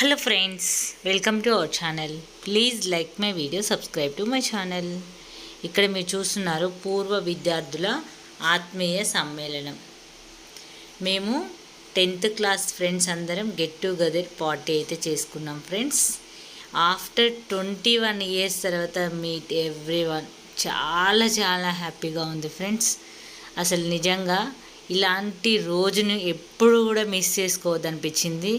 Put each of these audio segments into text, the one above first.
Hello friends welcome to our channel please like my video subscribe to my channel ఇక్కడ మీరు చూస్తున్నారు పూర్వ విద్యార్థుల ఆత్మీయ సమ్మేళనం. మేము టెన్త్ క్లాస్ ఫ్రెండ్స్ అందరం గెట్ టుగెదర్ పార్టీ అయితే చేసుకున్నాం friends after twenty one years తర్వాత మీట్ ఎవ్రీ వన్ చాలా చాలా హ్యాపీగా ఉంది ఫ్రెండ్స్ అసలు నిజంగా ఇలాంటి రోజును ఎప్పుడు కూడా మిస్ చేసుకోవద్దు అనిపించింది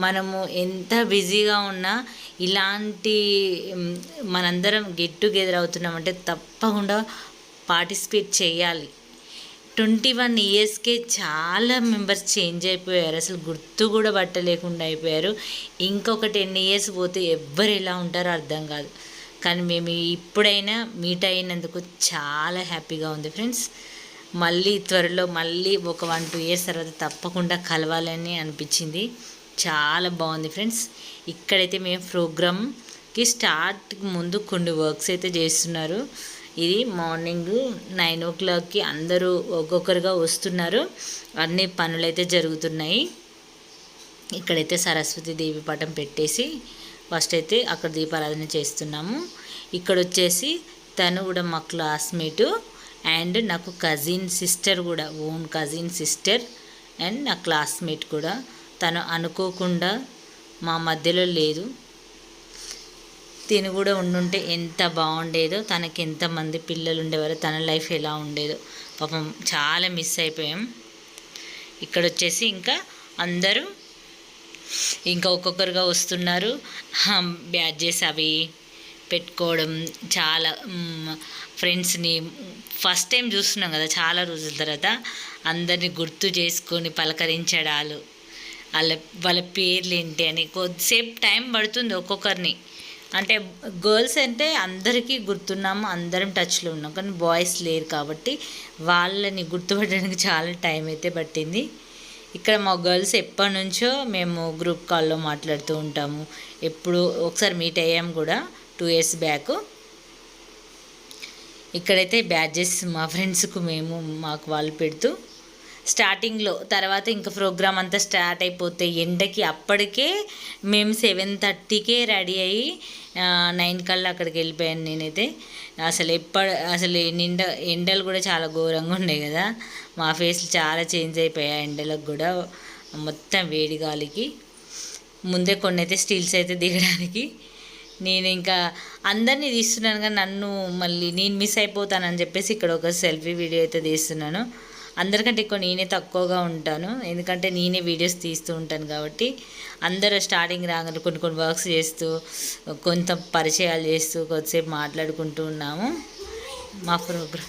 మనము ఎంత బిజీగా ఉన్నా ఇలాంటి మనందరం గెట్ టుగెదర్ అవుతున్నామంటే తప్పకుండా పార్టిసిపేట్ చేయాలి. ట్వంటీ వన్ ఇయర్స్కే చాలా మెంబర్స్ చేంజ్ అయిపోయారు. అసలు గుర్తు కూడా పట్టలేకుండా అయిపోయారు. ఇంకొక టెన్ ఇయర్స్ పోతే ఎవ్వరు ఎలా ఉంటారో అర్థం కాదు. కానీ మేము ఇప్పుడైనా మీట్ అయినందుకు చాలా హ్యాపీగా ఉంది ఫ్రెండ్స్. మళ్ళీ త్వరలో మళ్ళీ ఒక వన్ టూ ఇయర్స్ తర్వాత తప్పకుండా కలవాలని అనిపించింది. చాలా బాగుంది ఫ్రెండ్స్. ఇక్కడైతే మేము ప్రోగ్రామ్కి స్టార్ట్ ముందు కొన్ని వర్క్స్ అయితే చేస్తున్నారు. ఇది మార్నింగ్ నైన్ ఓ క్లాక్కి అందరూ ఒక్కొక్కరుగా వస్తున్నారు. అన్ని పనులైతే జరుగుతున్నాయి. ఇక్కడైతే సరస్వతి దేవి పటం పెట్టేసి ఫస్ట్ అయితే అక్కడ దీపారాధన చేస్తున్నాము. ఇక్కడ వచ్చేసి తను కూడా మా క్లాస్మేటు అండ్ నాకు కజిన్ సిస్టర్ కూడా ఓన్ కజిన్ సిస్టర్ అండ్ నా క్లాస్మేట్ కూడా. తను అనుకోకుండా మా మధ్యలో లేదు. తిని కూడా ఉండుంటే ఎంత బాగుండేదో తనకి ఎంతమంది పిల్లలు ఉండేవారో తన లైఫ్ ఎలా ఉండేదో. పాపం చాలా మిస్ అయిపోయాం. ఇక్కడ వచ్చేసి ఇంకా అందరూ ఇంకా ఒక్కొక్కరుగా వస్తున్నారు. బ్యాడ్జెస్ అవి పెట్టుకోవడం చాలా ఫ్రెండ్స్ని ఫస్ట్ టైం చూస్తున్నాం కదా చాలా రోజుల తర్వాత. అందరిని గుర్తు చేసుకొని పలకరించడాలు. వాళ్ళ వాళ్ళ పేర్లు ఏంటి అని కొద్దిసేపు టైం పడుతుంది ఒక్కొక్కరిని. అంటే గర్ల్స్ అంటే అందరికీ గుర్తున్నాము అందరం టచ్లో ఉన్నాం. కానీ బాయ్స్ లేరు కాబట్టి వాళ్ళని గుర్తుపట్టడానికి చాలా టైం అయితే పట్టింది. ఇక్కడ మా గర్ల్స్ ఎప్పటి నుంచో మేము గ్రూప్ కాల్లో మాట్లాడుతూ ఉంటాము. ఎప్పుడు ఒకసారి మీట్ అయ్యాం కూడా టూ ఇయర్స్ బ్యాక్. ఇక్కడైతే బ్యాడ్జెస్ మా ఫ్రెండ్స్కు మేము మాకు వాళ్ళు పెడుతూ స్టార్టింగ్లో తర్వాత ఇంకా ప్రోగ్రామ్ అంతా స్టార్ట్ అయిపోతే ఎండకి అప్పటికే మేము సెవెన్ థర్టీకే రెడీ అయ్యి నైన్ కల్లా అక్కడికి వెళ్ళిపోయాను నేనైతే. అసలు ఎప్పటి అసలు నిండ ఎండలు కూడా చాలా ఘోరంగా ఉన్నాయి కదా. మా ఫేస్లు చాలా చేంజ్ అయిపోయాయి ఎండలకు కూడా మొత్తం వేడి గాలికి. ముందే కొన్ని అయితే స్టీల్స్ అయితే దిగడానికి. నేను ఇంకా అందరినీ తీస్తున్నాను కానీ నన్ను మళ్ళీ నేను మిస్ అయిపోతానని చెప్పేసి ఇక్కడ ఒక సెల్ఫీ వీడియో అయితే తీస్తున్నాను. అందరికంటే ఎక్కువ నేనే తక్కువగా ఉంటాను. ఎందుకంటే నేనే వీడియోస్ తీస్తూ ఉంటాను కాబట్టి అందరూ స్టార్టింగ్ రాగానే కొన్ని కొన్ని వర్క్స్ చేస్తూ కొంత పరిచయాలు చేస్తూ కొద్దిసేపు మాట్లాడుకుంటూ ఉన్నాము. మా ప్రోగ్రామ్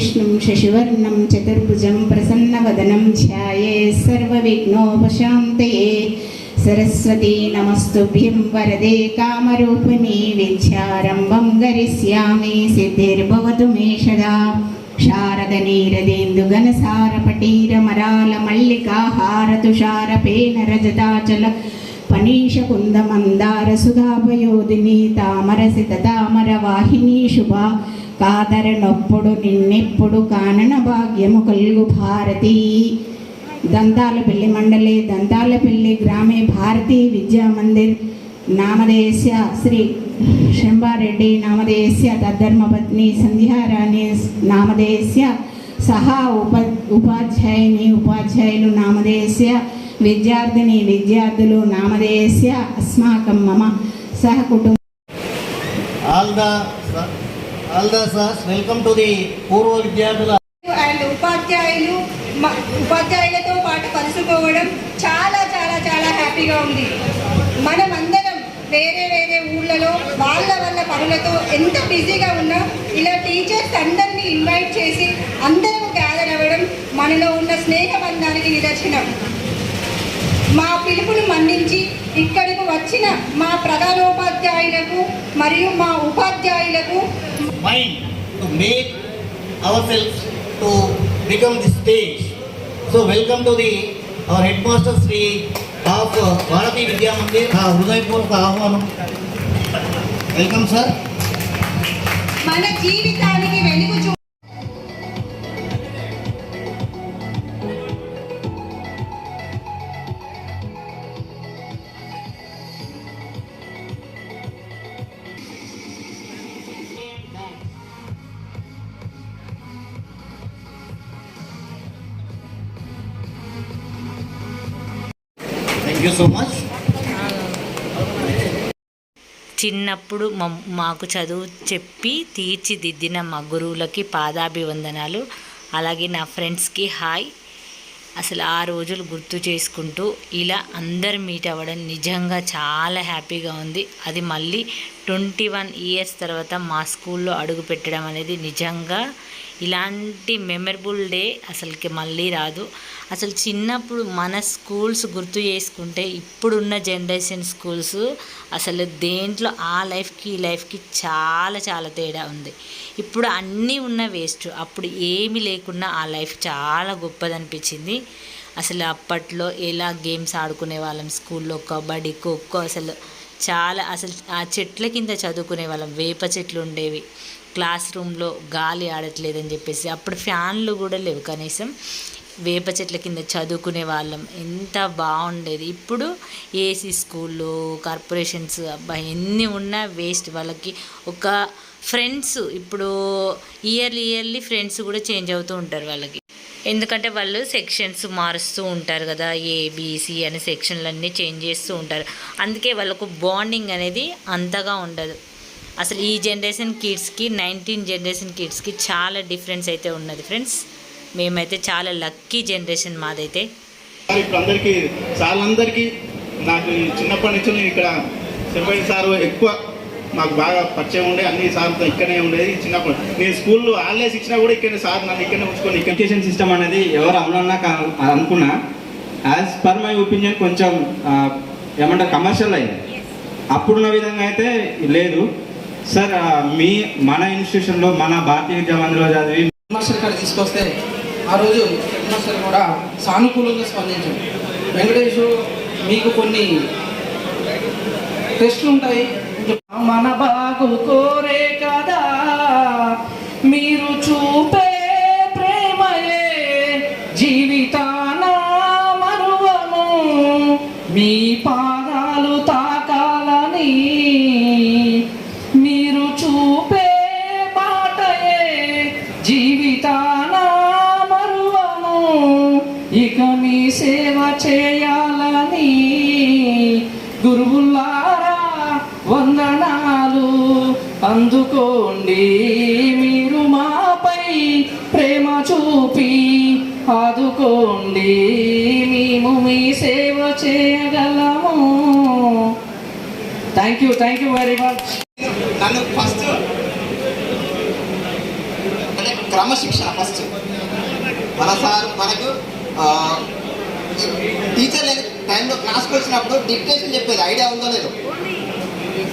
विष्णुं शशिवर्णं चतुर्भुजं प्रसन्नवदनं ध्याये सर्वविघ्नोपशान्तये सरस्वती नमस्तुभ्यं वरदे कामरूपिणी विद्यारम्भं करिष्यामि सिद्धिर्भवतु मे सदा शारदनीरदेन्दुघनसारपटीरमरालमल्लिकाहारतुषारपेण रजताचल पनीशकुन्दमन्दारसुधाभयोदिनी तामरसिततामरवाहिनी शुभा కాదరనొప్పుడు నిన్నెప్పుడు కానన భాగ్యము కలుగు భారతి. దంతాల పెళ్ళి మండలి దంతాల పెళ్ళి గ్రామే భారతీ విద్యా మందిర్. నామదేశ్య శ్రీ శంభారెడ్డి నామదేశ్య తద్ధర్మపత్ని సంధ్యారాణి నామదేశ్య సహా ఉప ఉపాధ్యాయుని ఉపాధ్యాయులు నామదేశ్య విద్యార్థిని విద్యార్థులు నామదేశ్య అస్మాకం మమ సహ కుటుంబ all the పూర్వ విద్యార్థుల అండ్ ఉపాధ్యాయులు ఉపాధ్యాయులతో పాటు కలుసుకోవడం చాలా చాలా చాలా హ్యాపీగా ఉంది. మనం అందరం వేరే వేరే ఊళ్ళలో వాళ్ళ వాళ్ళ పనులతో ఎంత బిజీగా ఉన్నా ఇలా టీచర్స్ అందరినీ ఇన్వైట్ చేసి అందరం గ్యాదర్ అవ్వడం మనలో ఉన్న స్నేహబంధానికి నిదర్శనం. మా పిలుపును మన్నించి ఇక్కడికి వచ్చిన మా ప్రధానోపాధ్యాయులకు మరియు మా ఉపాధ్యాయులకు mind to make ourselves to become the stage. So welcome to the our headmaster Sri of Bharati Vidya Mandir. Uh, హృదయపూర్వక ఆహ్వానం వెల్కమ్ సార్ మన జీవితానికి వెలుగు యూ సో మచ్ చిన్నప్పుడు మాకు చదువు చెప్పి తీర్చిదిద్దిన మా గురువులకి పాదాభివందనాలు. అలాగే నా ఫ్రెండ్స్కి హాయ్. అసలు ఆ రోజులు గుర్తు చేసుకుంటూ ఇలా అందరు మీట్ అవ్వడం నిజంగా చాలా హ్యాపీగా ఉంది. అది మళ్ళీ ట్వంటీ వన్ ఇయర్స్ తర్వాత మా స్కూల్లో అడుగు పెట్టడం అనేది నిజంగా ఇలాంటి మెమరబుల్ డే అసలుకి మళ్ళీ రాదు. అసలు చిన్నప్పుడు మన స్కూల్స్ గుర్తు చేసుకుంటే ఇప్పుడున్న జనరేషన్ స్కూల్స్ అసలు దేంట్లో ఆ లైఫ్కి ఈ లైఫ్కి చాలా చాలా తేడా ఉంది. ఇప్పుడు అన్నీ ఉన్న వేస్ట్. అప్పుడు ఏమీ లేకున్నా ఆ లైఫ్ చాలా గొప్పదనిపించింది. అసలు అప్పట్లో ఎలా గేమ్స్ ఆడుకునే వాళ్ళం స్కూల్లో? కబడ్డీ ఖోఖో అసలు చాలా అసలు ఆ చెట్ల కింద చదువుకునే వాళ్ళం. వేప చెట్లు ఉండేవి. క్లాస్ రూమ్లో గాలి ఆడట్లేదని చెప్పేసి అప్పుడు ఫ్యాన్లు కూడా లేవు. కనీసం వేప చెట్ల కింద చదువుకునే వాళ్ళం. ఎంత బాగుండేది. ఇప్పుడు ఏసీ స్కూళ్ళు కార్పొరేషన్స్ అబ్బా ఎన్ని ఉన్నా వేస్ట్. వాళ్ళకి ఒక ఫ్రెండ్స్ ఇప్పుడు ఇయర్లీ ఇయర్లీ ఫ్రెండ్స్ కూడా చేంజ్ అవుతూ ఉంటారు వాళ్ళకి. ఎందుకంటే వాళ్ళు సెక్షన్స్ మారుస్తూ ఉంటారు కదా ఏబిసి అనే సెక్షన్లన్నీ చేంజ్ చేస్తూ ఉంటారు. అందుకే వాళ్ళకు బాండింగ్ అనేది అంతగా ఉండదు. అసలు ఈ జనరేషన్ కిడ్స్కి నైన్టీన్ జనరేషన్ కిడ్స్కి చాలా డిఫరెన్స్ అయితే ఉన్నది ఫ్రెండ్స్ మేమైతే చాలా లక్కీ జనరేషన్ మాదైతే. సార్ ఇప్పుడు అందరికీ సార్లందరికీ నాకు ఈ చిన్నప్పటి నుంచి నేను ఇక్కడ సెంపటి సార్ ఎక్కువ మాకు బాగా పరిచయం ఉండే అన్ని సార్లతో ఇక్కడనే ఉండేది చిన్నప్పుడు. నేను స్కూల్లో హాలిడేస్ ఇచ్చినా కూడా ఇక్కడనే సార్ నన్ను ఇక్కడనే ఉంచుకొని ఎడ్యుకేషన్ సిస్టమ్ అనేది ఎవరు అమలన్నా అనుకున్నా. యాజ్ పర్ మై ఒపీనియన్ కొంచెం ఏమంటారు కమర్షియల్ అయింది. అప్పుడున్న విధంగా అయితే లేదు. సార్ మీ మన ఇన్స్టిట్యూషన్లో మన భారతీయ విద్యా మందిలో చదివి మాస్టర్ ఇక్కడ తీసుకొస్తే ఆ రోజు మాస్టర్ కూడా సానుకూలంగా స్పందించారు. వెంకటేష్ మీకు కొన్ని టెస్ట్లు ఉంటాయి. మన బాగు కోరే కదా మీరు చూపే అందుకోండి మీరు మాపై ప్రేమ చూపి ఆదుకోండి మేము మీ సేవ చేయగలము. Thank you thank you very much నన్ను ఫస్ట్ అంటే క్రమశిక్షణ ఫస్ట్ మన సార్ మనకు టీచర్ టైంలో క్లాస్కి వచ్చినప్పుడు డిక్టేషన్ చెప్పేది. ఐడియా ఉందో లేదో.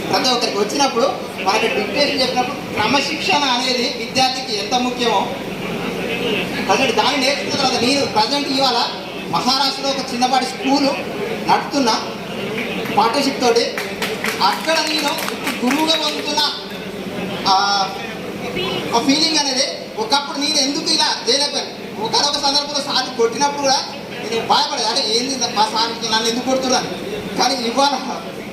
ప్రతి ఒక్కరికి వచ్చినప్పుడు మనకి డిక్టేషన్ చెప్పినప్పుడు క్రమశిక్షణ అనేది విద్యార్థికి ఎంత ముఖ్యమో. ప్రజెంట్ దాన్ని నేర్చుకున్న తర్వాత నేను ప్రజెంట్ ఇవాళ మహారాష్ట్రలో ఒక చిన్నపాటి స్కూలు నడుపుతున్నా. పార్ట్నర్షిప్ తోటి. అక్కడ నేను గురువుగా పొందుతున్న ఆ, ఫీలింగ్ అనేది ఒకప్పుడు నేను ఎందుకు ఇలా చేయలేకపోయాను ఒకనొక సందర్భంలో సార్ కొట్టినప్పుడు కూడా నేను భయపడేది అంటే ఏంది మా సార్ నన్ను ఎందుకు కొడుతున్నాను కానీ ఇవాళ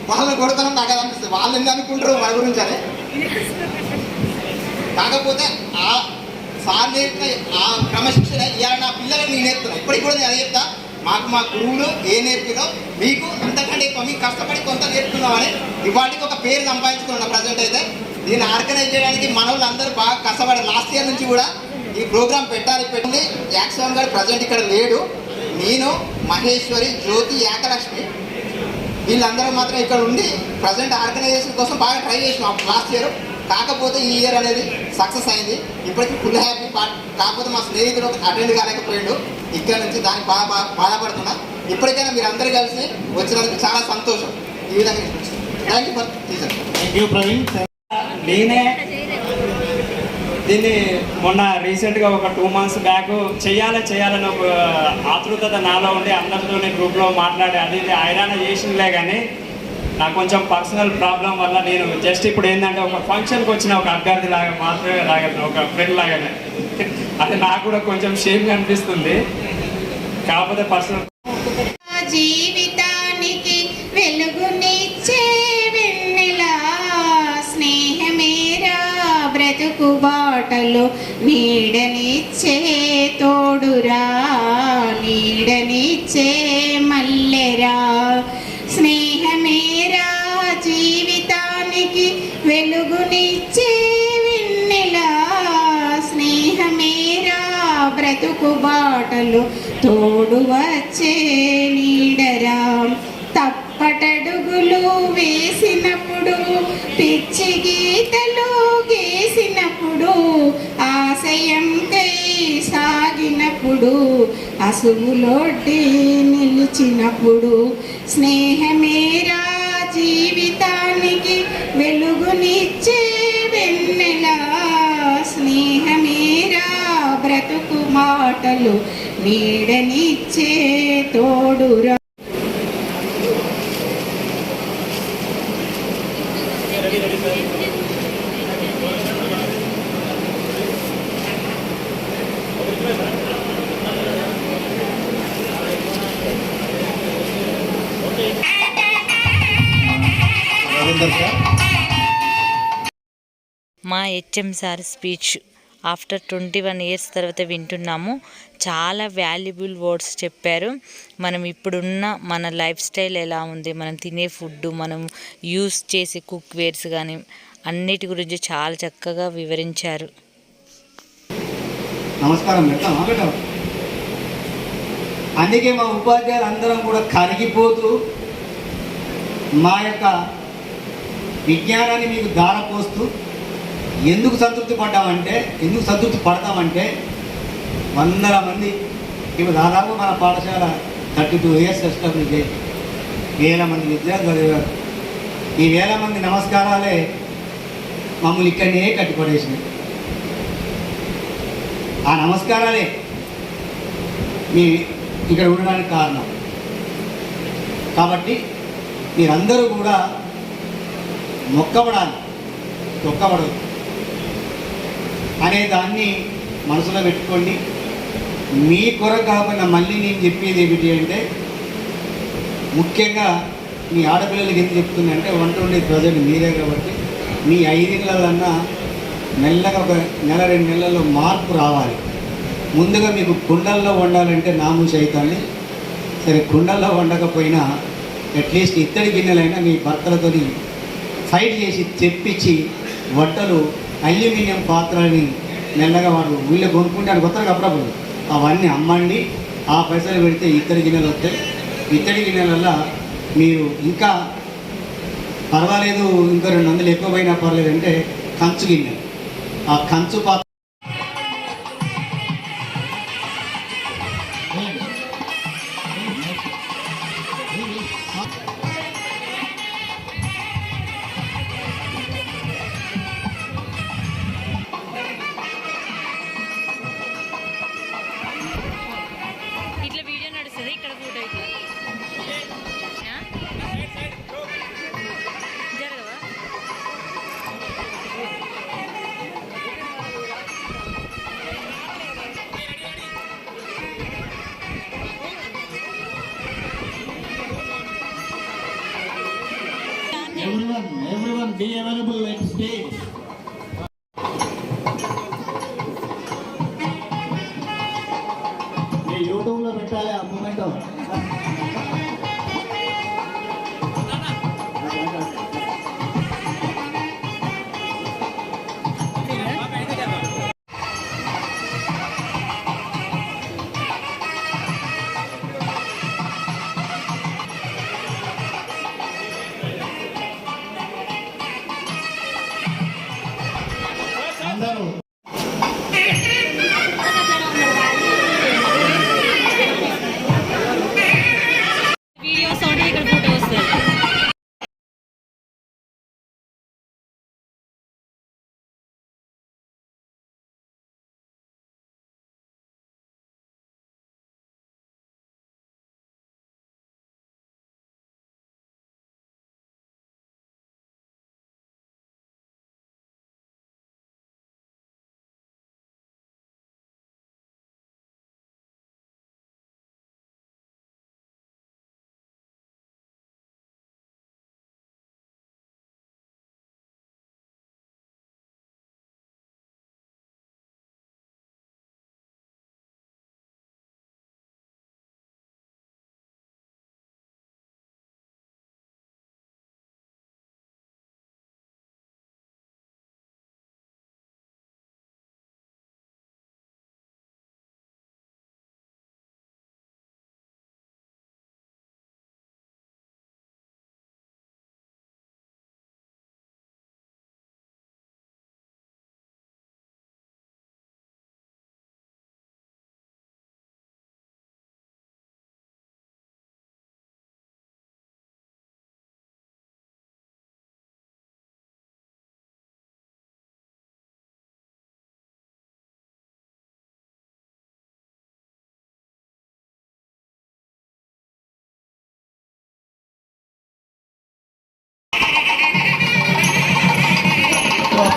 వాళ్ళని కొడతానని నాకు అది అనిపిస్తుంది వాళ్ళు ఎందుకు అనుకుంటారు మన గురించి అని. కాకపోతే ఆ సార్ నేర్పిన ఆ క్రమశిక్షణ ఇవాళ నా పిల్లలకు నేను నేర్పుతున్నా. ఇప్పటికి కూడా నేను అదే చెప్తా. మాకు మా గురువులు ఏ నేర్పినో మీకు అంతకంటే ఎక్కువ మీకు కష్టపడి కొంత నేర్పుతున్నామని ఇవాటికి ఒక పేరు సంపాదించుకున్నాం ప్రజెంట్ అయితే. దీన్ని ఆర్గనైజ్ చేయడానికి మన వాళ్ళందరూ బాగా కష్టపడి లాస్ట్ ఇయర్ నుంచి కూడా ఈ ప్రోగ్రామ్ పెట్టాలి పెట్టి యాక్సన్ గారు ప్రజెంట్ ఇక్కడ లేడు. నేను మహేశ్వరి జ్యోతి ఏకలక్ష్మి వీళ్ళందరూ మాత్రం ఇక్కడ ఉండి ప్రజెంట్ ఆర్గనైజేషన్ కోసం బాగా ట్రై చేసినాం. లాస్ట్ ఇయర్ కాకపోతే ఈ ఇయర్ అనేది సక్సెస్ అయింది. ఇప్పటికీ ఫుల్ హ్యాపీ పార్ట్ కాకపోతే మా స్నేహితుడు అటెండ్ కాలేకపోయాడు. ఇక్కడ నుంచి దానికి బాగా బాగా బాధపడుతున్నా. ఇప్పటికైనా మీరు అందరూ కలిసి వచ్చినందుకు చాలా సంతోషం. ఈ విధంగా thank you for teacher thank you Praveen నేనే దీన్ని మొన్న రీసెంట్గా ఒక టూ మంత్స్ బ్యాక్ చేయాలి చేయాలని ఒక ఆతృతత నాలో ఉండి అందరితో గ్రూప్లో మాట్లాడి అది ఐరాణ చేసిందిలే కానీ నాకు కొంచెం పర్సనల్ ప్రాబ్లం వల్ల నేను జస్ట్ ఇప్పుడు ఏంటంటే ఒక ఫంక్షన్కి వచ్చిన ఒక అభ్యర్థి లాగా మాత్రమే లాగా ఒక ఫ్రెండ్ లాగానే. అది నాకు కూడా కొంచెం షేమ్గా అనిపిస్తుంది కాకపోతే పర్సనల్ జీవితానికి వెలుగునిచ్చే నీడనిచ్చే తోడురా నీడనిచ్చే మల్లెరా. స్నేహమేరా జీవితానికి వెలుగునిచ్చే విన్నెలా. స్నేహమేరా బ్రతుకు బాటలు తోడు వచ్చే ఆశయంకై సాగినప్పుడు అసుగులొడ్డి నిలిచినప్పుడు స్నేహమేరా జీవితానికి వెలుగునిచ్చే వెన్నెలా. స్నేహమేరా బ్రతుకు మాటలు నీడనిచ్చే తోడురా. మా HM sir speech after twenty one years తర్వాత వింటున్నాము. చాలా వాల్యుబుల్ వర్డ్స్ చెప్పారు. మనం ఇప్పుడున్న మన లైఫ్ స్టైల్ ఎలా ఉంది? మనం తినే ఫుడ్ మనం యూస్ చేసే కుక్ వేర్స్ కానీ అన్నిటి గురించి చాలా చక్కగా వివరించారు. నమస్కారం. అందుకే మా ఉపాధ్యాయులు అందరం కూడా కరిగిపోతూ మా యొక్క విజ్ఞానాన్ని మీకు దారపోస్తూ ఎందుకు సంతృప్తి పడ్డామంటే ఎందుకు సంతృప్తి పడతామంటే వందల మంది ఇప్పుడు దాదాపు మన పాఠశాల థర్టీ టూ ఇయర్స్ ఎస్టాబ్లిష్ వేల మంది విద్యార్థులు చదివారు. ఈ వేల మంది నమస్కారాలే మమ్మల్ని ఇక్కడనే కట్టిపడేసినాయి. ఆ నమస్కారాలే మీ ఇక్కడ ఉండడానికి కారణం. కాబట్టి మీరందరూ కూడా మొక్కబడాలి తొక్కబడదు అనే దాన్ని మనసులో పెట్టుకోండి. మీ కొరకు కాకుండా మళ్ళీ నేను చెప్పేది ఏమిటి అంటే ముఖ్యంగా మీ ఆడపిల్లలకి ఎందుకు చెప్తున్నా అంటే వంట ఉండే ప్రజలు మీరే కాబట్టి మీ ఐదేళ్ళన్నా మెల్లగా ఒక నెల రెండు నెలల్లో మార్పు రావాలి. ముందుగా మీకు కుండల్లో వండాలంటే నాము చైతాన్ని సరే కుండల్లో వండకపోయినా అట్లీస్ట్ ఇత్తడి గిన్నెలైనా మీ భర్తలతో ఫైట్ చేసి తెప్పించి వంటలు అల్యూమినియం పాత్రని మెల్లగా వాడు వీళ్ళు కొనుక్కుంటే కొత్తగా అప్పుడప్పుడు. అవన్నీ అమ్మండి. ఆ పైసలు పెడితే ఇత్తడి గిన్నెలు వస్తాయి. ఇత్తడి గిన్నెలల్లో మీరు ఇంకా పర్వాలేదు ఇంకా రెండు వందలు ఎక్కువ పోయినా పర్లేదు అంటే కంచు గిన్నె. ఆ కంచు పాత్ర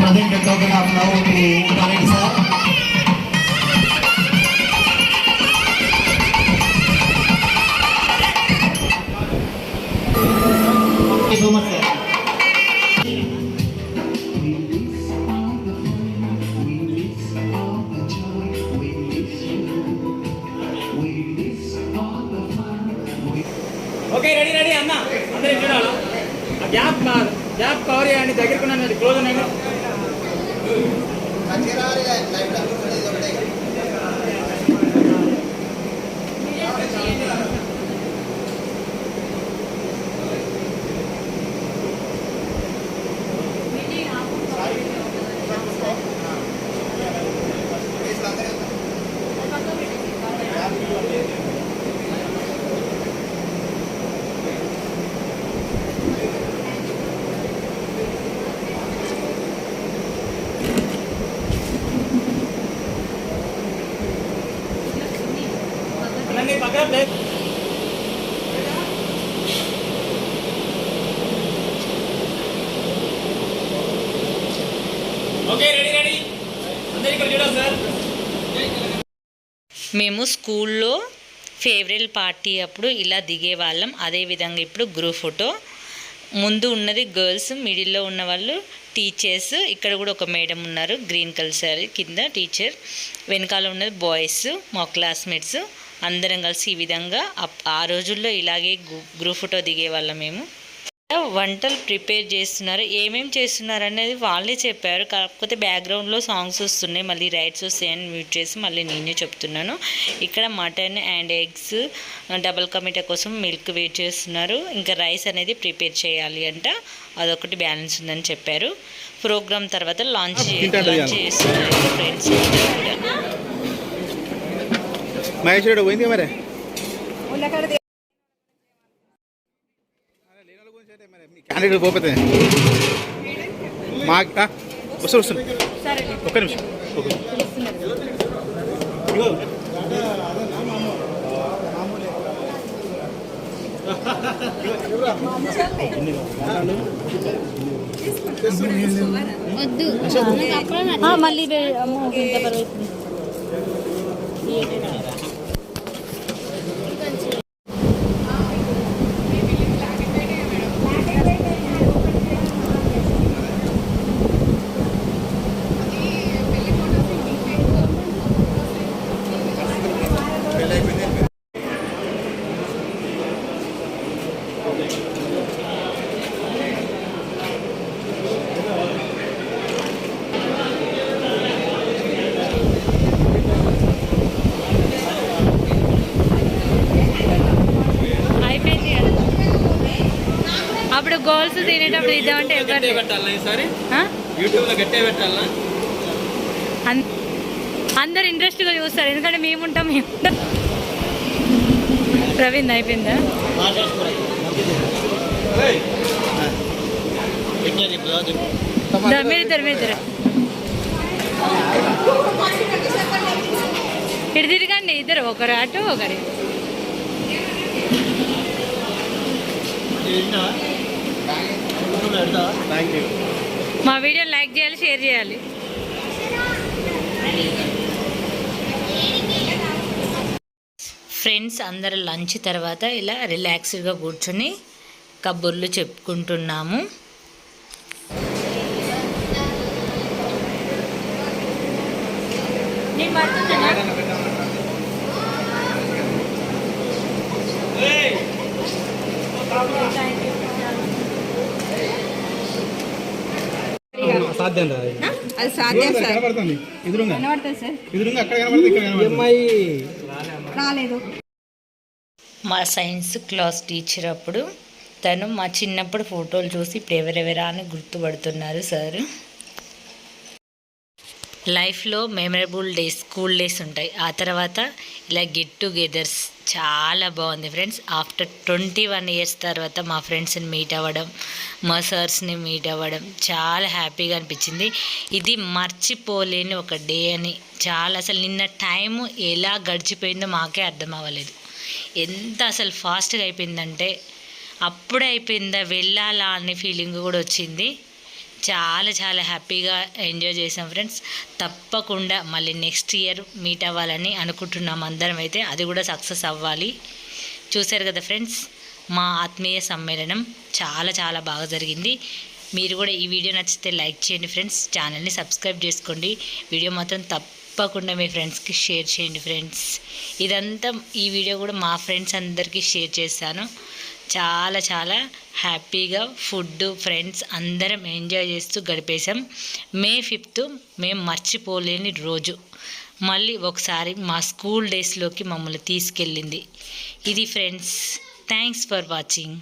Madam, the governor of Nauru to స్కూల్లో ఫేవరెల్ పార్టీ అప్పుడు ఇలా దిగేవాళ్ళం. అదేవిధంగా ఇప్పుడు గ్రూప్ ఫోటో. ముందు ఉన్నది గర్ల్స్ మిడిల్లో ఉన్న వాళ్ళు టీచర్స్. ఇక్కడ కూడా ఒక మేడం ఉన్నారు గ్రీన్ కలర్ శారీ కింద టీచర్. వెనకాల ఉన్నది బాయ్స్ మా క్లాస్మేట్స్. అందరం కలిసి ఈ విధంగా అప్- ఆ రోజుల్లో ఇలాగే గ్రూప్ ఫోటో దిగేవాళ్ళం మేము. వంటలు ప్రిపేర్ చేస్తున్నారు. ఏమేమి చేస్తున్నారు అనేది వాళ్ళే చెప్పారు. కాకపోతే బ్యాక్గ్రౌండ్లో సాంగ్స్ వస్తున్నాయి. మళ్ళీ రైట్స్ వస్తాయని మ్యూట్ చేసి మళ్ళీ నేనే చెప్తున్నాను. ఇక్కడ మటన్ అండ్ ఎగ్స్ డబల్ కమిటా కోసం మిల్క్ వెయిట్ చేస్తున్నారు. ఇంకా రైస్ అనేది ప్రిపేర్ చేయాలి అంట. అదొకటి బ్యాలెన్స్ ఉందని చెప్పారు. ప్రోగ్రామ్ తర్వాత లాంచ్ లాంచ్ చేస్తున్నారు ఫ్రెండ్స్ మహేశ్వరుడు పోయింది మరి? క్యాండిడేట్ పోతే మా వస్తుంది వస్తుంది ఒక్క నిమిషం. మళ్ళీ ఇంత అయిపోయింది కదా. అప్పుడు గోల్స్ తినేటప్పుడు ఇద్దామంటే ఎవరు పెట్టాలా ఈసారి ఆ? యూట్యూబ్లో గట్టే పెట్టాలా అన్- అందరు ఇంట్రెస్ట్గా చూస్తారు. ఎందుకంటే మేము ఉంటాం మేము ప్రవీణ్ అయిపోయిందా? మీరిద్దరు మీరిద్దరు ఇటు తిరగండి ఇద్దరు ఒకరు అటు ఒకరి మా వీడియో లైక్ చేయాలి షేర్ చేయాలి. ఫ్రెండ్స్ అందరు లంచ్ తర్వాత ఇలా రిలాక్స్డ్గా కూర్చొని కబుర్లు చెప్పుకుంటున్నాము. నేను పడుతుందా సాధ్యం రాదు అది సాధ్యం సార్. కనబడుతుంది. ఎదురుగా. కనబడుతుంది సార్. ఎదురుగా అక్కడ కనబడుతుంది? ఇక్కడ కనబడుతుంది. రాలేదు. మా సైన్స్ క్లాస్ టీచర్ అప్పుడు తను మా చిన్నప్పుడు ఫోటోలు చూసి ఇప్పుడు ఎవరెవరా అని గుర్తుపడుతున్నారు సార్. లైఫ్లో మెమరబుల్ డేస్ స్కూల్ డేస్ ఉంటాయి. ఆ తర్వాత ఇలా గెట్ టుగెదర్స్ చాలా బాగుంది friends. After twenty one years తర్వాత మా ఫ్రెండ్స్ని మీట్ అవ్వడం మా సార్స్ని మీట్ అవ్వడం చాలా హ్యాపీగా అనిపించింది. ఇది మర్చిపోలేని ఒక డే అని చాలా అసలు నిన్న టైము ఎలా గడిచిపోయిందో మాకే అర్థం అవ్వలేదు. ఎంత అసలు ఫాస్ట్గా అయిపోయిందంటే అప్పుడే అయిపోయిందా వెళ్ళాలా అనే ఫీలింగ్ కూడా వచ్చింది. చాలా చాలా హ్యాపీగా ఎంజాయ్ చేసాం ఫ్రెండ్స్. తప్పకుండా మళ్ళీ నెక్స్ట్ ఇయర్ మీట్ అవ్వాలని అనుకుంటున్నాం అందరం అయితే. అది కూడా సక్సెస్ అవ్వాలి. చూశారు కదా ఫ్రెండ్స్ మా ఆత్మీయ సమ్మేళనం చాలా చాలా బాగా జరిగింది. మీరు కూడా ఈ వీడియో నచ్చితే లైక్ చేయండి ఫ్రెండ్స్. ఛానల్ని సబ్స్క్రైబ్ చేసుకోండి. వీడియో మాత్రం తప్పకుండా మీ ఫ్రెండ్స్కి షేర్ చేయండి ఫ్రెండ్స్. ఇదంతా ఈ వీడియో కూడా మా ఫ్రెండ్స్ అందరికీ షేర్ చేశాను. చాలా చాలా హ్యాపీగా ఫుడ్ ఫ్రెండ్స్ అందరం ఎంజాయ్ చేస్తూ గడిపేశాం. మే ఫిఫ్త్ మేము మర్చిపోలేని రోజు. మళ్ళీ ఒకసారి మా స్కూల్ డేస్లోకి మమ్మల్ని తీసుకెళ్ళింది. ఇది ఫ్రెండ్స్ థ్యాంక్స్ ఫర్ వాచింగ్.